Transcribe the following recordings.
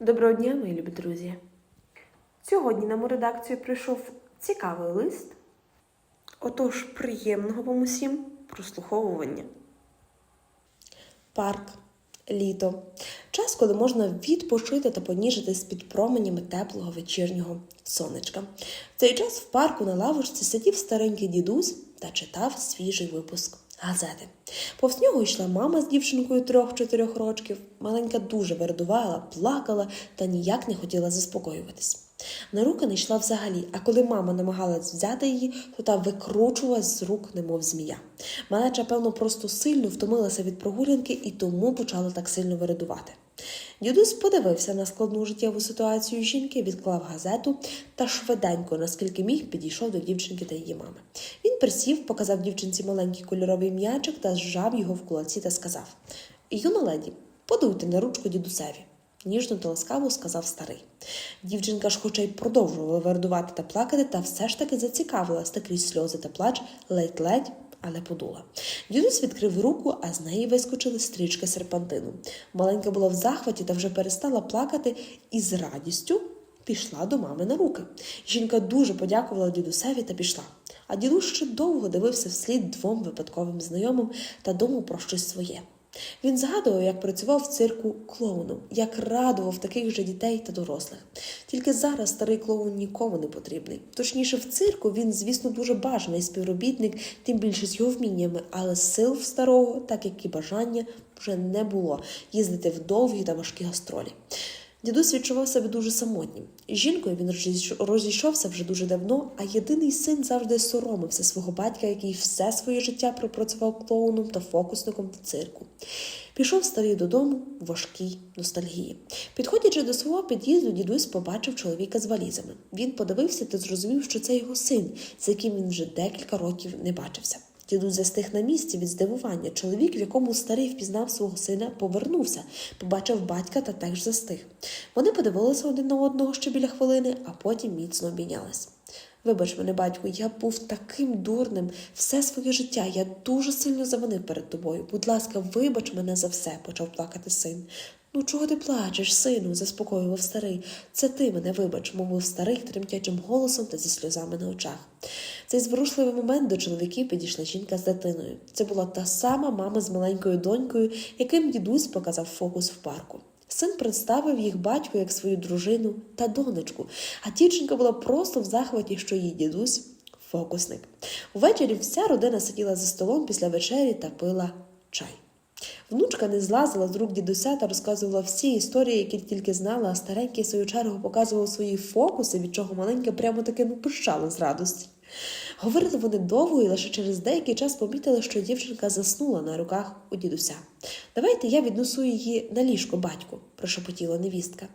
Доброго дня, мої любі друзі. Сьогодні нам у редакцію прийшов цікавий лист. Отож, приємного вам усім прослуховування. Парк, літо. Час, коли можна відпочити та поніжитись під променями теплого вечірнього сонечка. В цей час в парку на лавочці сидів старенький дідусь та читав свіжий випуск газети. Повз нього йшла мама з дівчинкою трьох-чотирьох рочків. Маленька дуже вердувала, плакала та ніяк не хотіла заспокоюватись. На руки не йшла взагалі, а коли мама намагалась взяти її, то та викручувалась з рук, немов змія. Малеча, певно, просто сильно втомилася від прогулянки і тому почала так сильно виридувати. Дідусь подивився на складну життєву ситуацію жінки, відклав газету та швиденько, наскільки міг, підійшов до дівчинки та її мами. Він присів, показав дівчинці маленький кольоровий м'ячик та зжав його в кулаці та сказав: Юна леді, подуйте на ручку дідусеві. Ніжно та ласкаво сказав старий. Дівчинка ж, хоча й продовжувала вердувати та плакати, та все ж таки зацікавилась та крізь сльози та плач, ледь-ледь, але подула. Дідусь відкрив руку, а з неї вискочили стрічки серпантину. Маленька була в захваті та вже перестала плакати і з радістю пішла до мами на руки. Жінка дуже подякувала дідусеві та пішла. А дідусь ще довго дивився вслід двом випадковим знайомим та думав про щось своє. Він згадував, як працював в цирку клоуном, як радував таких же дітей та дорослих. Тільки зараз старий клоун нікому не потрібний. Точніше, в цирку він, звісно, дуже бажаний співробітник, тим більше з його вміннями, але сил в старого, так як і бажання, вже не було їздити в довгі та важкі гастролі. Дідусь відчував себе дуже самотнім. З жінкою він розійш- розійшовся вже дуже давно, а єдиний син завжди соромився свого батька, який все своє життя пропрацював клоуном та фокусником в цирку. Пішов старий додому в важкій ностальгії. Підходячи до свого під'їзду, дідусь побачив чоловіка з валізами. Він подивився та зрозумів, що це його син, з яким він вже декілька років не бачився. Дідусь застиг на місці від здивування. Чоловік, в якому старий впізнав свого сина, повернувся, побачив батька та теж застиг. Вони подивилися один на одного ще біля хвилини, а потім міцно обійнялись. Вибач мене, батьку, я був таким дурним все своє життя. Я дуже сильно завинив перед тобою. Будь ласка, вибач мене за все, почав плакати син. Ну, чого ти плачеш, сину? заспокоював старий. Це ти мене вибач, мовив старий тремтячим голосом та зі сльозами на очах. Цей зворушливий момент до чоловіків підійшла жінка з дитиною. Це була та сама мама з маленькою донькою, яким дідусь показав фокус в парку. Син представив їх батьку як свою дружину та донечку, а дівчинка була просто в захваті, що її дідусь фокусник. Увечері вся родина сиділа за столом після вечері та пила чай. Внучка не злазила з рук дідуся та розказувала всі історії, які тільки знала, а старенький свою чергу показував свої фокуси, від чого маленька прямо таки ну, пищала з радості. Говорили вони довго і лише через деякий час помітили, що дівчинка заснула на руках у дідуся. Давайте я віднесу її на ліжко батьку, прошепотіла невістка.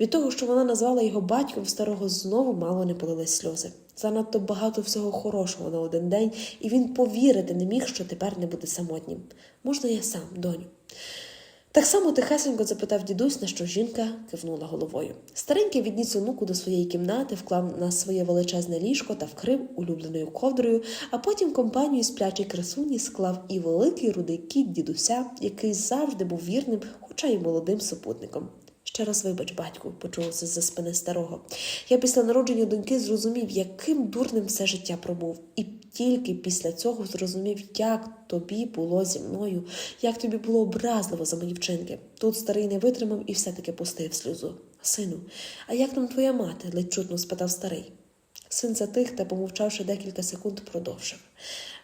Від того, що вона назвала його батьком, старого знову мало не полились сльози. Занадто багато всього хорошого на один день, і він повірити не міг, що тепер не буде самотнім. Можна я сам, доню? Так само тихесенько запитав дідусь, на що жінка кивнула головою. Старенький відніс онуку до своєї кімнати, вклав на своє величезне ліжко та вкрив улюбленою ковдрою, а потім компанію сплячій красуні склав і великий рудий кіт дідуся, який завжди був вірним, хоча й молодим супутником. Ще раз вибач, батьку, почулося з-за спини старого. Я після народження доньки зрозумів, яким дурним все життя пробув. І тільки після цього зрозумів, як тобі було зі мною, як тобі було образливо за мої вчинки. Тут старий не витримав і все-таки пустив сльозу. Сину, а як там твоя мати? ледь чутно спитав старий. Син затих та, помовчавши декілька секунд, продовжив.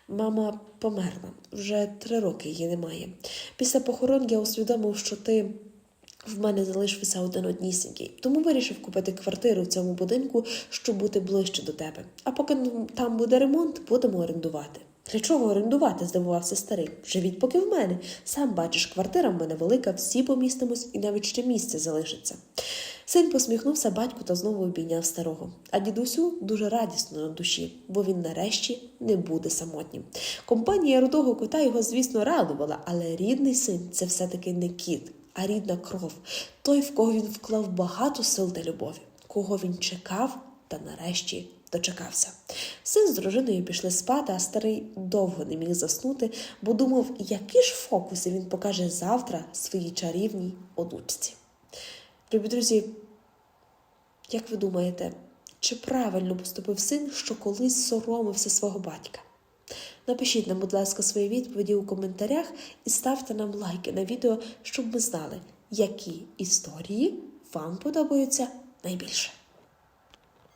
Мама померла, вже три роки її немає. Після похорон я усвідомив, що ти в мене залишився один однісінький, тому вирішив купити квартиру в цьому будинку, щоб бути ближче до тебе. А поки там буде ремонт, будемо орендувати. Для чого орендувати? здивувався старий. Живіть поки в мене. Сам бачиш, квартира в мене велика, всі помістимось і навіть ще місце залишиться. Син посміхнувся батьку та знову обійняв старого. А дідусю дуже радісно на душі, бо він нарешті не буде самотнім. Компанія рудого кота його, звісно, радувала, але рідний син це все-таки не кіт, а рідна кров, той, в кого він вклав багато сил та любові, кого він чекав та нарешті дочекався. Син з дружиною пішли спати, а старий довго не міг заснути, бо думав, які ж фокуси він покаже завтра своїй чарівній онучці. Любі друзі, як ви думаєте, чи правильно поступив син, що колись соромився свого батька? Напишіть нам, будь ласка, свої відповіді у коментарях і ставте нам лайки на відео, щоб ми знали, які історії вам подобаються найбільше.